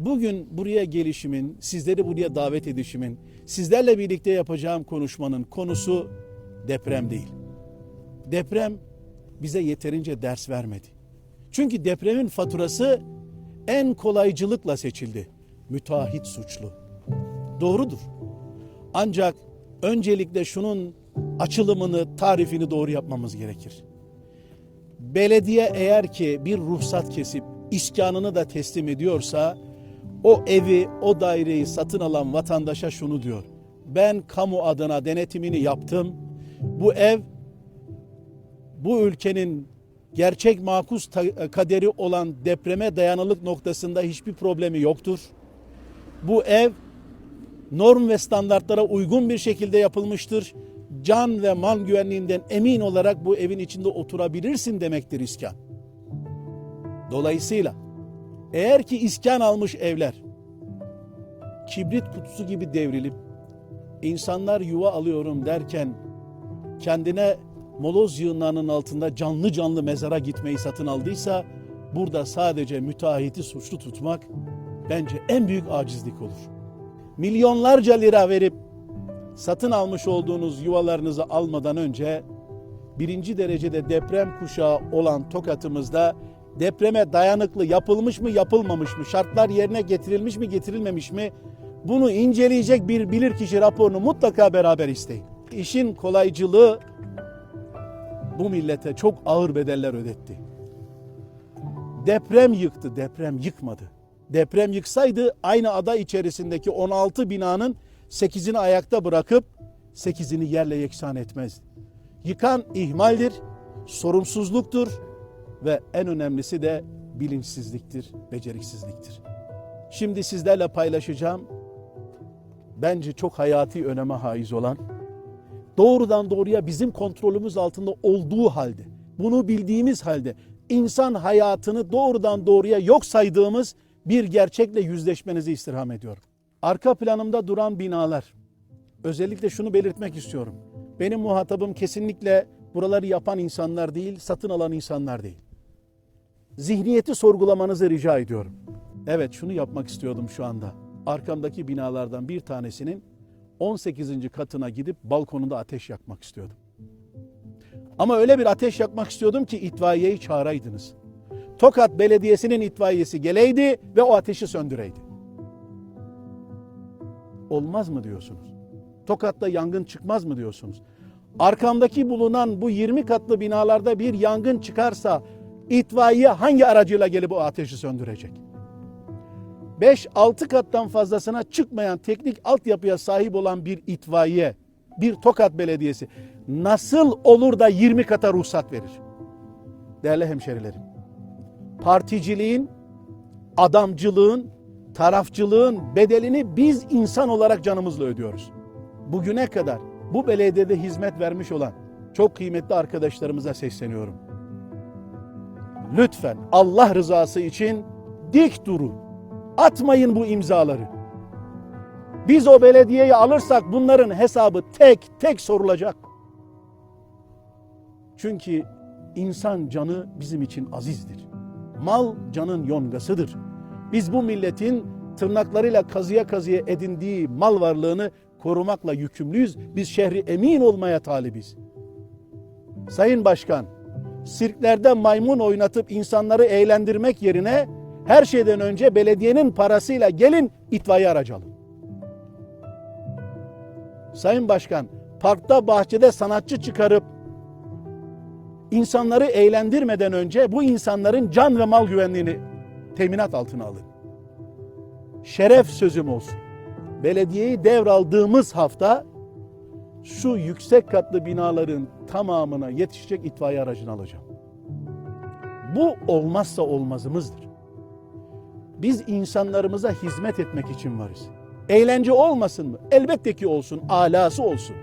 Bugün buraya gelişimin, sizleri buraya davet edişimin, sizlerle birlikte yapacağım konuşmanın konusu deprem değil. Deprem bize yeterince ders vermedi. Çünkü depremin faturası en kolaycılıkla seçildi. Müteahhit suçlu. Doğrudur. Ancak öncelikle şunun açılımını, tarifini doğru yapmamız gerekir. Belediye eğer ki bir ruhsat kesip iskanını da teslim ediyorsa o evi, o daireyi satın alan vatandaşa şunu diyor. Ben kamu adına denetimini yaptım. Bu ev bu ülkenin gerçek makus ta- kaderi olan depreme dayanıklık noktasında hiçbir problemi yoktur. Bu ev norm ve standartlara uygun bir şekilde yapılmıştır. Can ve mal güvenliğinden emin olarak bu evin içinde oturabilirsin demektir iskan. Dolayısıyla eğer ki iskan almış evler kibrit kutusu gibi devrilip insanlar yuva alıyorum derken kendine moloz yığınlarının altında canlı canlı mezara gitmeyi satın aldıysa burada sadece müteahhiti suçlu tutmak bence en büyük acizlik olur. Milyonlarca lira verip satın almış olduğunuz yuvalarınızı almadan önce birinci derecede deprem kuşağı olan Tokat'ımızda depreme dayanıklı yapılmış mı yapılmamış mı şartlar yerine getirilmiş mi getirilmemiş mi bunu inceleyecek bir bilirkişi raporunu mutlaka beraber isteyin. İşin kolaycılığı bu millete çok ağır bedeller ödetti. Deprem yıktı, deprem yıkmadı. Deprem yıksaydı aynı ada içerisindeki 16 binanın 8'ini ayakta bırakıp 8'ini yerle yeksan etmezdi. Yıkan ihmaldir, sorumsuzluktur ve en önemlisi de bilinçsizliktir, beceriksizliktir. Şimdi sizlerle paylaşacağım bence çok hayati öneme haiz olan doğrudan doğruya bizim kontrolümüz altında olduğu halde, bunu bildiğimiz halde insan hayatını doğrudan doğruya yok saydığımız bir gerçekle yüzleşmenizi istirham ediyorum. Arka planımda duran binalar. Özellikle şunu belirtmek istiyorum. Benim muhatabım kesinlikle buraları yapan insanlar değil, satın alan insanlar değil. Zihniyeti sorgulamanızı rica ediyorum. Evet şunu yapmak istiyordum şu anda. Arkamdaki binalardan bir tanesinin 18. katına gidip balkonunda ateş yakmak istiyordum. Ama öyle bir ateş yakmak istiyordum ki itfaiyeyi çağıraydınız. Tokat Belediyesi'nin itfaiyesi geleydi ve o ateşi söndüreydi. Olmaz mı diyorsunuz? Tokat'ta yangın çıkmaz mı diyorsunuz? Arkamdaki bulunan bu 20 katlı binalarda bir yangın çıkarsa itfaiye hangi aracıyla gelip o ateşi söndürecek? 5-6 kattan fazlasına çıkmayan teknik altyapıya sahip olan bir itfaiye, bir Tokat Belediyesi nasıl olur da 20 kata ruhsat verir? Değerli hemşerilerim, particiliğin, adamcılığın, tarafçılığın bedelini biz insan olarak canımızla ödüyoruz. Bugüne kadar bu belediyede hizmet vermiş olan çok kıymetli arkadaşlarımıza sesleniyorum. Lütfen Allah rızası için dik durun. Atmayın bu imzaları. Biz o belediyeyi alırsak bunların hesabı tek tek sorulacak. Çünkü insan canı bizim için azizdir. Mal canın yongasıdır. Biz bu milletin tırnaklarıyla kazıya kazıya edindiği mal varlığını korumakla yükümlüyüz. Biz şehri emin olmaya talibiz. Sayın Başkan, sirklerde maymun oynatıp insanları eğlendirmek yerine her şeyden önce belediyenin parasıyla gelin itfaiye aracı. Sayın Başkan, parkta bahçede sanatçı çıkarıp insanları eğlendirmeden önce bu insanların can ve mal güvenliğini teminat altına alın. Şeref sözüm olsun. Belediyeyi devraldığımız hafta şu yüksek katlı binaların tamamına yetişecek itfaiye aracını alacağım. Bu olmazsa olmazımızdır. Biz insanlarımıza hizmet etmek için varız. Eğlence olmasın mı? Elbette ki olsun, alası olsun.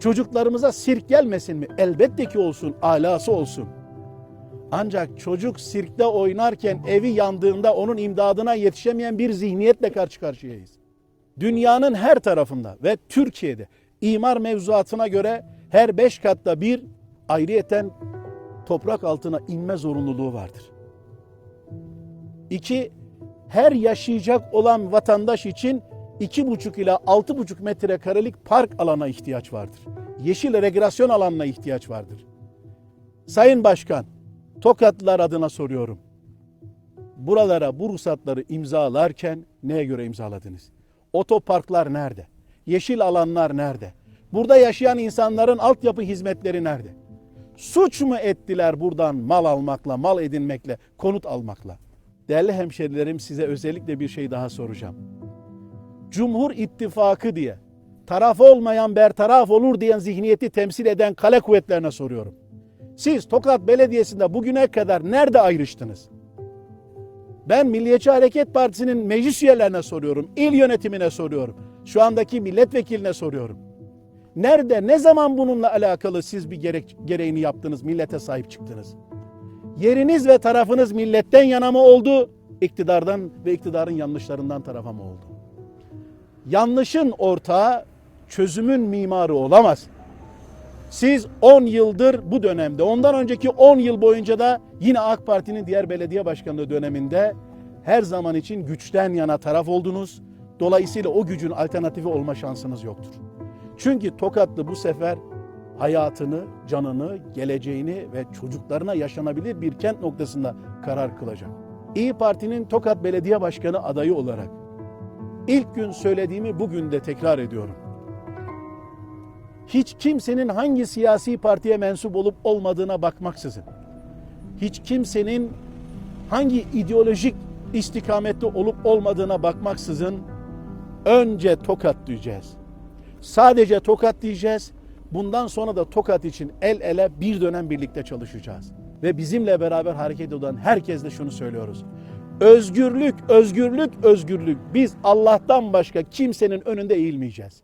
Çocuklarımıza sirk gelmesin mi? Elbette ki olsun, alası olsun. Ancak çocuk sirkte oynarken evi yandığında onun imdadına yetişemeyen bir zihniyetle karşı karşıyayız. Dünyanın her tarafında ve Türkiye'de imar mevzuatına göre her beş katta bir ayrıyeten toprak altına inme zorunluluğu vardır. İki, her yaşayacak olan vatandaş için 2,5 ila 6,5 metrekarelik park alana ihtiyaç vardır. Yeşil regresyon alanına ihtiyaç vardır. Sayın Başkan, Tokatlılar adına soruyorum. Buralara bu ruhsatları imzalarken neye göre imzaladınız? Otoparklar nerede? Yeşil alanlar nerede? Burada yaşayan insanların altyapı hizmetleri nerede? Suç mu ettiler buradan mal almakla, mal edinmekle, konut almakla? Değerli hemşerilerim size özellikle bir şey daha soracağım. Cumhur İttifakı diye taraf olmayan bertaraf olur diyen zihniyeti temsil eden kale kuvvetlerine soruyorum. Siz Tokat Belediyesi'nde bugüne kadar nerede ayrıştınız? Ben Milliyetçi Hareket Partisi'nin meclis üyelerine soruyorum, il yönetimine soruyorum, şu andaki milletvekiline soruyorum. Nerede, ne zaman bununla alakalı siz bir gerek, gereğini yaptınız, millete sahip çıktınız? Yeriniz ve tarafınız milletten yana mı oldu, iktidardan ve iktidarın yanlışlarından tarafa mı oldu? Yanlışın ortağı çözümün mimarı olamaz. Siz 10 yıldır bu dönemde, ondan önceki 10 yıl boyunca da yine AK Parti'nin diğer belediye başkanlığı döneminde her zaman için güçten yana taraf oldunuz. Dolayısıyla o gücün alternatifi olma şansınız yoktur. Çünkü Tokatlı bu sefer hayatını, canını, geleceğini ve çocuklarına yaşanabilir bir kent noktasında karar kılacak. İyi Parti'nin Tokat Belediye Başkanı adayı olarak ilk gün söylediğimi bugün de tekrar ediyorum hiç kimsenin hangi siyasi partiye mensup olup olmadığına bakmaksızın, hiç kimsenin hangi ideolojik istikamette olup olmadığına bakmaksızın önce tokat diyeceğiz. Sadece tokat diyeceğiz. Bundan sonra da tokat için el ele bir dönem birlikte çalışacağız. Ve bizimle beraber hareket eden herkesle şunu söylüyoruz. Özgürlük, özgürlük, özgürlük. Biz Allah'tan başka kimsenin önünde eğilmeyeceğiz.